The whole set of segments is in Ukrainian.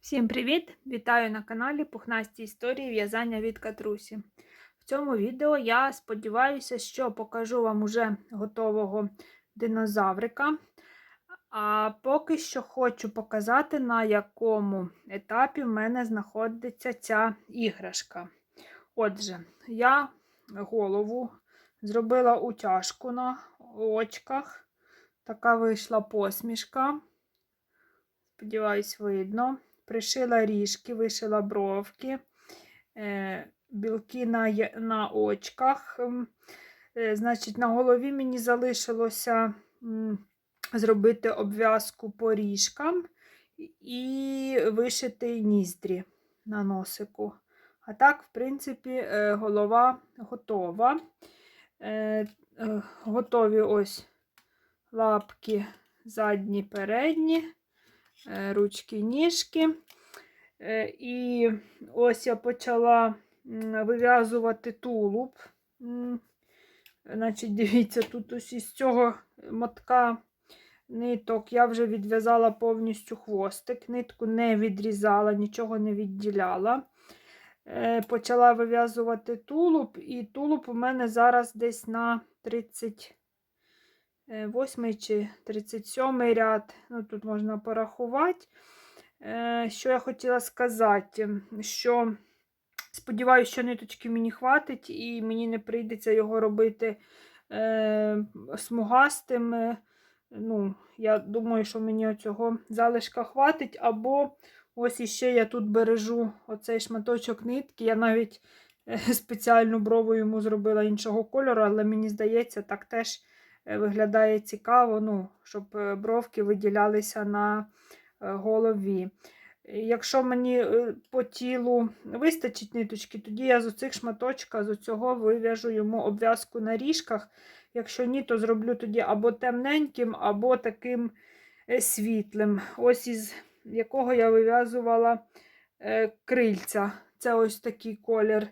Всім привіт! Вітаю на каналі Пухнасті історії в'язання від Катрусі. В цьому відео я сподіваюся, що покажу вам уже готового динозаврика. А поки що хочу показати, на якому етапі в мене знаходиться ця іграшка. Отже, я голову зробила утяжку на очках. Така вийшла посмішка. Сподіваюсь, видно пришила ріжки, вишила бровки, е, білки на на очках. Е, значить, на голові мені залишилося зробити обв'язку по ріжкам і вишити ніздрі на носику. А так, в принципі, е, голова готова. Готові ось лапки задні, передні. Е, ручки, ніжки. Е, і ось я почала вив'язувати тулуб. Значить, Дивіться, тут ось із цього мотка ниток я вже відв'язала повністю хвостик, нитку не відрізала, нічого не відділяла. Е, почала вив'язувати тулуб, і тулуб у мене зараз десь на 30. 8 чи 37 ряд, ну тут можна порахувати. Е, що я хотіла сказати, що сподіваюся, що ниточки мені хватить, і мені не прийдеться його робити е, смугастим. Ну, Я думаю, що мені цього залишка хватить. Або ось іще я тут бережу оцей шматочок нитки. Я навіть е, спеціальну брову йому зробила іншого кольору, але мені здається, так теж. Е, виглядає цікаво, ну, щоб е, бровки виділялися на е, голові. Якщо мені по тілу вистачить ниточки, тоді я з оцих шматочка, з цього вив'яжу йому обв'язку на ріжках. Якщо ні, то зроблю тоді або темненьким, або таким світлим. Ось із якого я вив'язувала крильця. Це ось такий колір.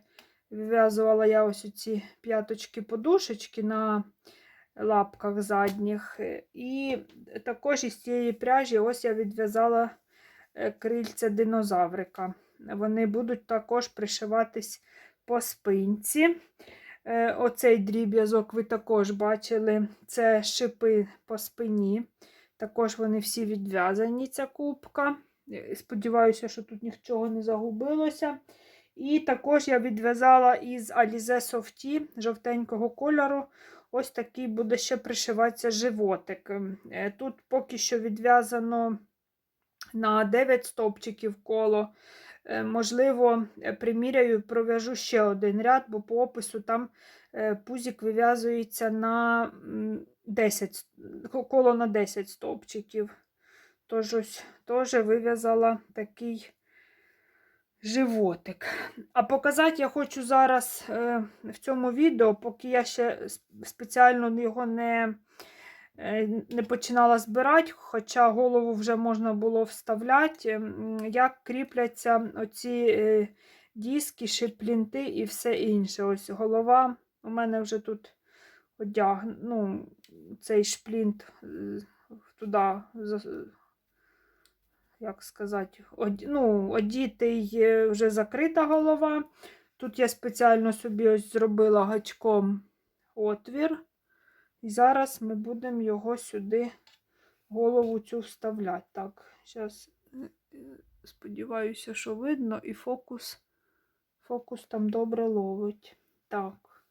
Вив'язувала я ось ці п'яточки-подушечки на лапках задніх. І також із цієї пряжі ось я відв'язала е, крильця динозаврика. Вони будуть також пришиватись по спинці. Е, оцей дріб'язок ви також бачили, це шипи по спині. Також вони всі відв'язані, ця кубка. Е, сподіваюся, що тут нічого не загубилося. І також я відв'язала із Alize Softy жовтенького кольору ось такий буде ще пришиватися животик. Е, тут поки що відв'язано на 9 стовпчиків коло. Е, можливо, е, приміряю, пров'яжу ще один ряд, бо по опису там пузик вив'язується на 10, коло на 10 стовпчиків. Тож ось теж вив'язала такий животик. А показати я хочу зараз е, в цьому відео, поки я ще спеціально його не е, не починала збирати, хоча голову вже можна було вставляти, як кріпляться оці е, диски, шиплінти і все інше. Ось голова. У мене вже тут одяг, ну, цей шплінт туди як сказати, од, ну, одітий вже закрита голова. Тут я спеціально собі ось зробила гачком отвір. І зараз ми будемо його сюди, голову цю вставляти. Так, зараз, сподіваюся, що видно, і фокус, фокус там добре ловить. Так,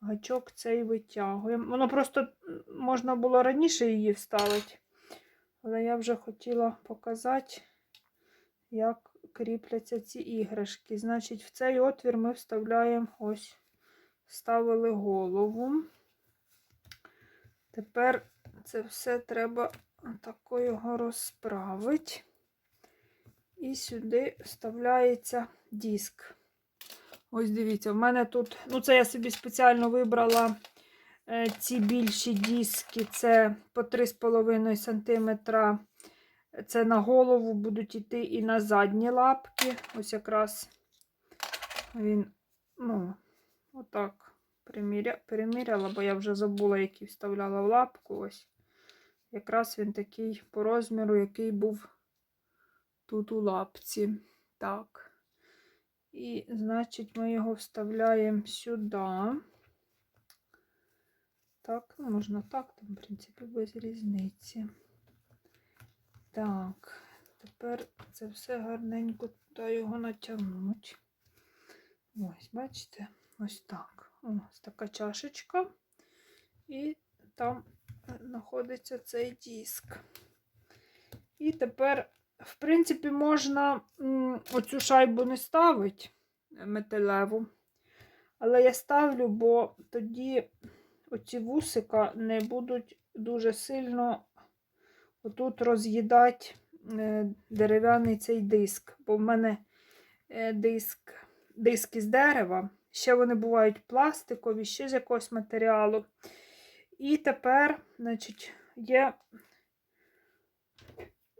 гачок цей витягуємо. Воно просто можна було раніше її вставити. Але я вже хотіла показати, як кріпляться ці іграшки. Значить, в цей отвір ми вставляємо ось, вставили голову. Тепер це все треба тако його розправити. І сюди вставляється диск. Ось дивіться, в мене тут, ну, це я собі спеціально вибрала ці більші диски це по 3,5 см. Це на голову будуть йти і на задні лапки. Ось якраз він, ну, отак приміря, переміряла, бо я вже забула, який вставляла в лапку. Ось. Якраз він такий по розміру, який був тут у лапці. Так. І, значить, ми його вставляємо сюди. Так, ну, можна так, там, в принципі, без різниці. Так, тепер це все гарненько туди його натягнуть. Ось, бачите? Ось так. Ось така чашечка. І там е, знаходиться цей диск. І тепер, в принципі, можна оцю шайбу не ставити е, металеву. Але я ставлю, бо тоді оці вусика не будуть дуже сильно отут роз'їдати е, дерев'яний цей диск. Бо в мене е, диск, диск із дерева. Ще вони бувають пластикові, ще з якогось матеріалу. І тепер, значить, є.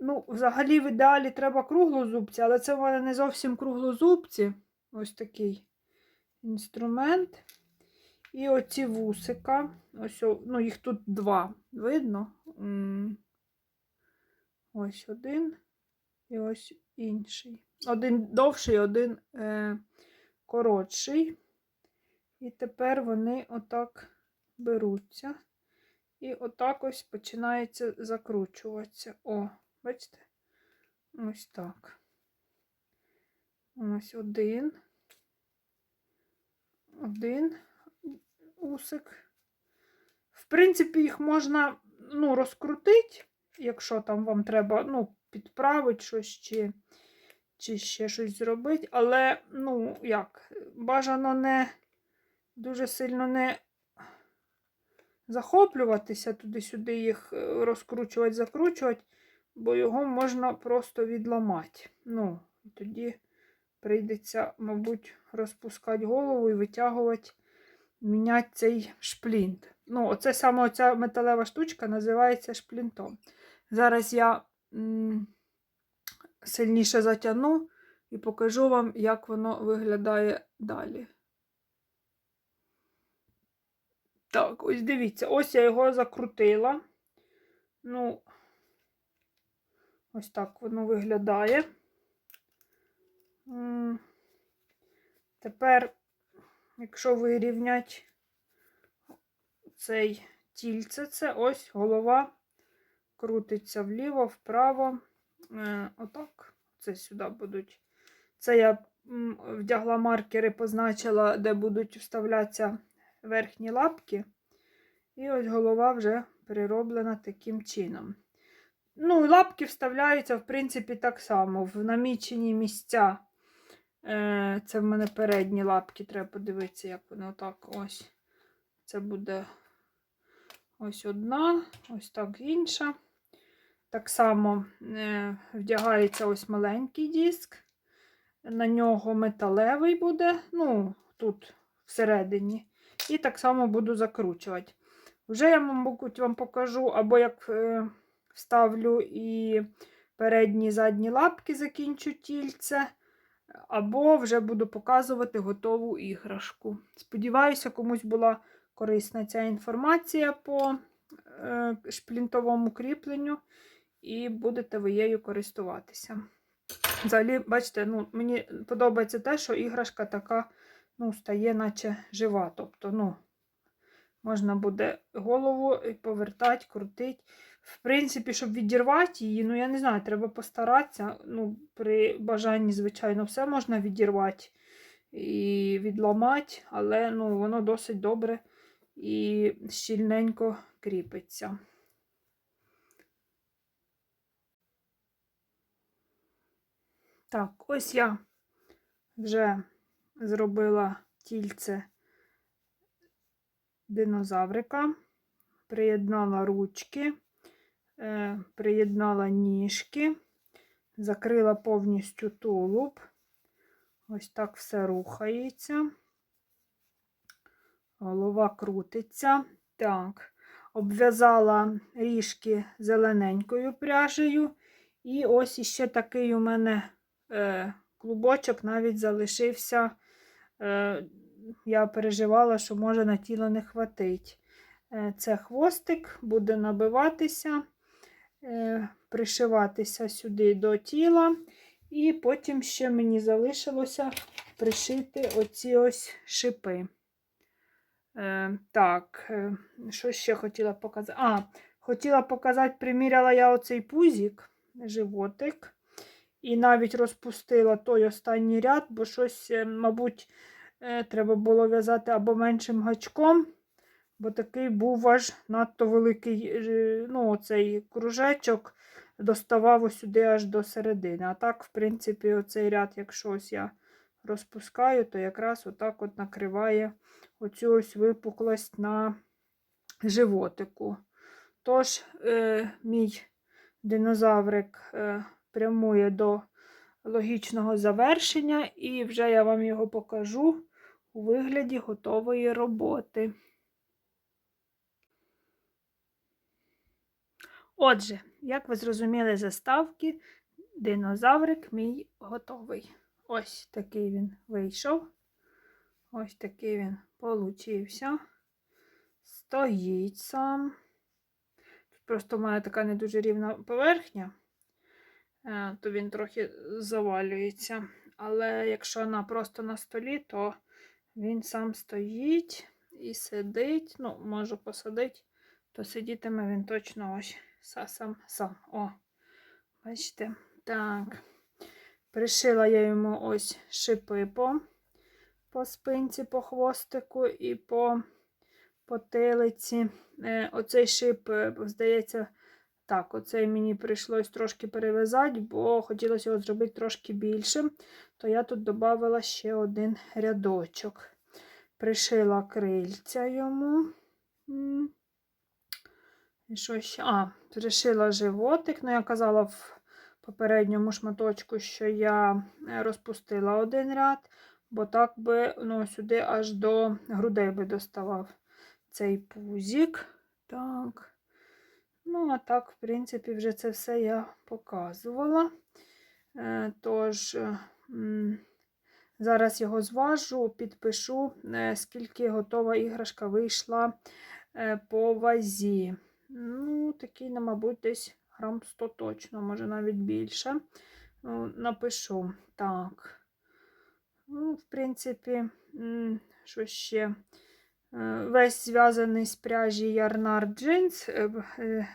Ну, взагалі, в ідеалі треба круглозубці, але це в мене не зовсім круглозубці. Ось такий інструмент. І оці вусика. Ось, ну, їх тут два. Видно? Ось один і ось інший. Один довший, один е, коротший. І тепер вони отак беруться. І отак ось починається закручуватися. О, бачите? Ось так. Ось один. Один усик. В принципі, їх можна ну, розкрутити, якщо там вам треба ну, підправити щось чи, чи ще щось зробити. Але, ну, як, бажано не дуже сильно не захоплюватися туди-сюди, їх е, розкручувати, закручувати, бо його можна просто відламати. Ну, тоді прийдеться, мабуть, розпускати голову і витягувати, міняти цей шплінт. Ну, оце саме оця металева штучка називається шплінтом. Зараз я м, сильніше затягну і покажу вам, як воно виглядає далі. Так, ось дивіться, ось я його закрутила. Ну, ось так воно виглядає. Тепер, якщо вирівнять цей тільце, це ось голова крутиться вліво, вправо. Е, Отак. Це сюди будуть. Це я вдягла маркери, позначила, де будуть вставлятися верхні лапки. І ось голова вже перероблена таким чином. Ну, лапки вставляються, в принципі, так само. В намічені місця. Е, Це в мене передні лапки, треба подивитися, як вони отак ось. Це буде ось одна, ось так інша. Так само е, вдягається ось маленький диск. На нього металевий буде, ну, тут всередині. І так само буду закручувати. Вже я, мабуть, вам покажу, або як е, вставлю і передні і задні лапки закінчу тільце, або вже буду показувати готову іграшку. Сподіваюся, комусь була корисна ця інформація по е, шплінтовому кріпленню, і будете ви нею користуватися. Взагалі, бачите, ну, мені подобається те, що іграшка така ну, стає, наче жива. Тобто, ну, можна буде голову повертати, крутити. В принципі, щоб відірвати її, ну, я не знаю, треба постаратися. Ну, При бажанні, звичайно, все можна відірвати і відламати, але ну, воно досить добре і щільненько кріпиться. Так, ось я вже зробила тільце динозаврика, приєднала ручки, приєднала ніжки, закрила повністю тулуб. Ось так все рухається. Голова крутиться. Так, обв'язала ріжки зелененькою пряжею. І ось іще такий у мене е, клубочок навіть залишився. Е, я переживала, що може на тіло не хватить. Е, це хвостик, буде набиватися. Е, пришиватися сюди до тіла. І потім ще мені залишилося пришити оці ось шипи. Е, так, е, що ще хотіла показати? А, хотіла показати, приміряла я оцей пузик, животик. І навіть розпустила той останній ряд, бо щось, е, мабуть, треба було в'язати або меншим гачком, бо такий був аж надто великий е, ну, оцей кружечок доставав сюди аж до середини. А так, в принципі, оцей ряд, якщо ось я розпускаю, то якраз отак от накриває оцю ось випуклость на животику. Тож, е, мій динозаврик е, прямує до логічного завершення, і вже я вам його покажу у вигляді готової роботи. Отже, як ви зрозуміли заставки, динозаврик мій готовий. Ось такий він вийшов. Ось такий він получився. Стоїть сам. Тут просто в мене така не дуже рівна поверхня, е, то він трохи завалюється. Але якщо вона просто на столі, то він сам стоїть і сидить. Ну, можу посадити, то сидітиме він точно ось сам сам. О, бачите? Так. Пришила я йому ось шипи по, по спинці, по хвостику і по потилиці. Е, оцей шип, е, здається, так, оцей мені прийшлось трошки перев'язати, бо хотілося його зробити трошки більшим. То я тут додала ще один рядочок. Пришила крильця йому. І що ще? А, пришила животик. Ну, я казала в попередньому шматочку, що я е, розпустила один ряд, бо так би ну, сюди аж до грудей би доставав цей пузик. Так. Ну, а так, в принципі, вже це все я показувала. Е, Тож, е, зараз його зважу, підпишу, скільки готова іграшка вийшла по вазі. Ну, такий, мабуть, десь грам 100 точно, може навіть більше. Ну, напишу. Так. Ну, в принципі, що ще? Е, Весь зв'язаний з пряжі Ярнар джинс. Е, е,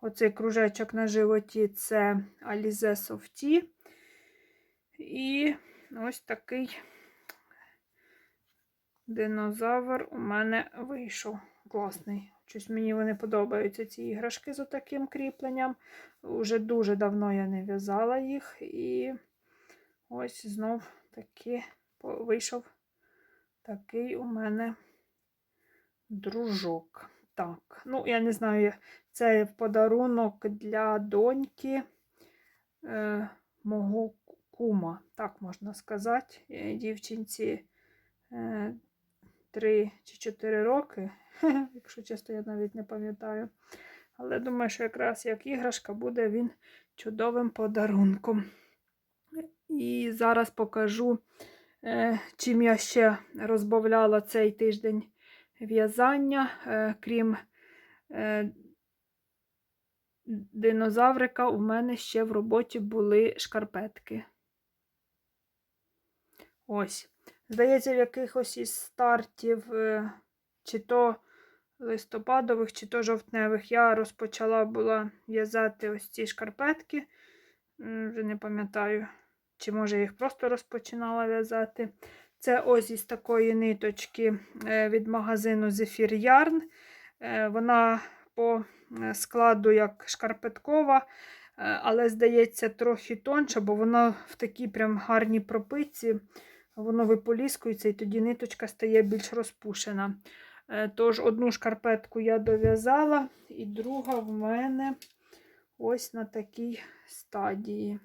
Оцей кружечок на животі це Alize Softy. І ось такий динозавр у мене вийшов. Класний. Щось мені вони подобаються, ці іграшки з таким кріпленням. Уже дуже давно я не в'язала їх. І ось знов таки вийшов такий у мене дружок. Так, ну, я не знаю, це подарунок для доньки е, мого кума, так можна сказати. Е, Дівчинці е, 3 чи 4 роки, якщо чесно, я навіть не пам'ятаю. Але думаю, що якраз як іграшка буде він чудовим подарунком. І зараз покажу, е, чим я ще розбавляла цей тиждень в'язання, е, крім е, динозаврика, у мене ще в роботі були шкарпетки. Ось. Здається, в якихось із стартів, е, чи то листопадових, чи то жовтневих, я розпочала була в'язати ось ці шкарпетки. Вже не пам'ятаю, чи може їх просто розпочинала в'язати. Це ось із такої ниточки е, від магазину Zephyr Yarn. Е, Вона по складу як шкарпеткова, але, здається, трохи тонша, бо вона в такій прям гарній пропиці. Воно виполіскується, і тоді ниточка стає більш розпушена. Е, Тож, одну шкарпетку я дов'язала, і друга в мене ось на такій стадії.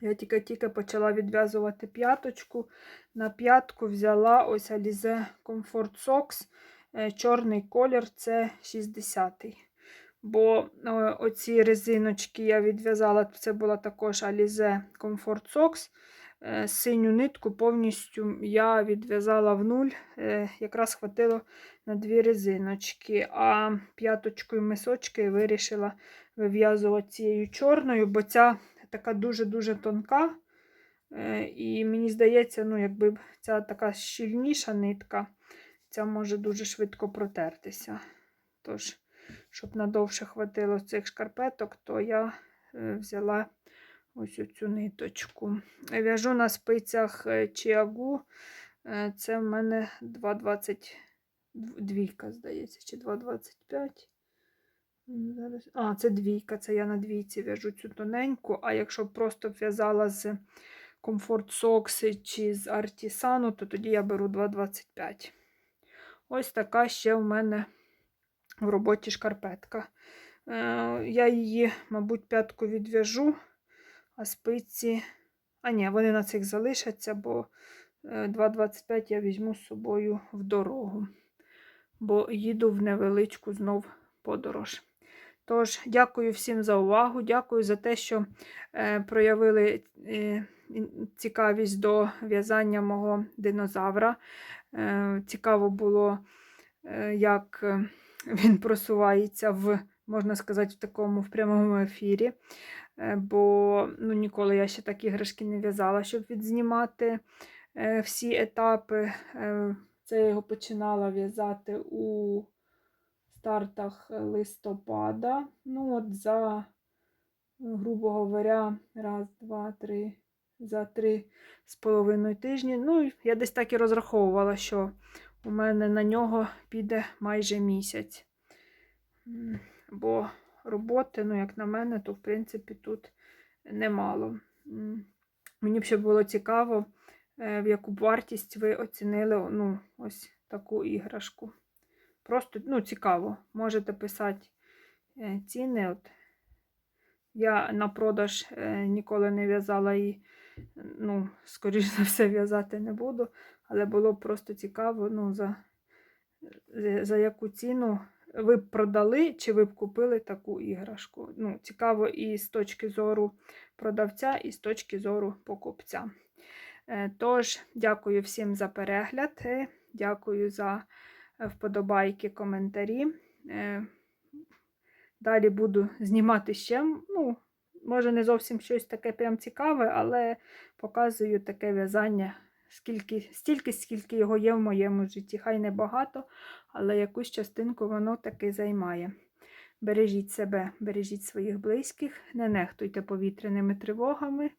Я тільки-тільки почала відв'язувати п'яточку. На п'ятку взяла ось Alize Comfort Socks. Е, Чорний колір це 60-й. Бо е, оці резиночки я відв'язала, це була також Alize Comfort Socks. Е, синю нитку повністю я відв'язала в нуль, е, якраз хватило на дві резиночки, а п'яточкою мисочки вирішила вив'язувати цією чорною, бо ця така дуже-дуже тонка. Е, І мені здається, ну, якби ця така щільніша нитка, ця може дуже швидко протертися. Тож, щоб надовше хватило цих шкарпеток, то я взяла ось оцю ниточку. В'яжу на спицях е, чиагу. Е, Це в мене 2,22, здається, чи 2,25. Зараз. А, це двійка, це я на двійці в'яжу цю тоненьку, а якщо просто в'язала з Comfort Socks чи з Artisan, то тоді я беру 2,25. Ось така ще в мене в роботі шкарпетка. Е, Я її, мабуть, п'ятку відв'яжу, а спиці. А ні, вони на цих залишаться, бо е, 2,25 я візьму з собою в дорогу, бо їду в невеличку знов подорож. Тож, дякую всім за увагу. Дякую за те, що е, проявили е, цікавість до в'язання мого динозавра. Е, цікаво було, е, як е, він просувається в, можна сказати, в такому в прямому ефірі. Е, бо ну, ніколи я ще так іграшки не в'язала, щоб відзнімати е, всі етапи. Е, Це я його починала в'язати у стартах листопада. Ну, от за, грубо говоря, раз, два, три, за три з половиною тижні. Ну, я десь так і розраховувала, що у мене на нього піде майже місяць. Бо роботи, ну, як на мене, то в принципі тут немало. Мені б ще було цікаво, е, в яку вартість ви оцінили ну, ось таку іграшку. Просто ну, цікаво. Можете писати е, ціни. От. Я на продаж е, ніколи не в'язала і, ну, скоріш за все, в'язати не буду. Але було просто цікаво, ну, за- за яку ціну ви б продали, чи ви б купили таку іграшку. Ну, цікаво і з точки зору продавця, і з точки зору покупця. Е, Тож, дякую всім за перегляд. е, Дякую за е, вподобайки, коментарі. Далі буду знімати ще. Ну, може, не зовсім щось таке прям цікаве, але показую таке в'язання скільки, стільки, скільки його є в моєму житті. Хай не багато, але якусь частинку воно таки займає. Бережіть себе, бережіть своїх близьких, не нехтуйте повітряними тривогами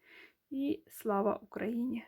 і слава Україні!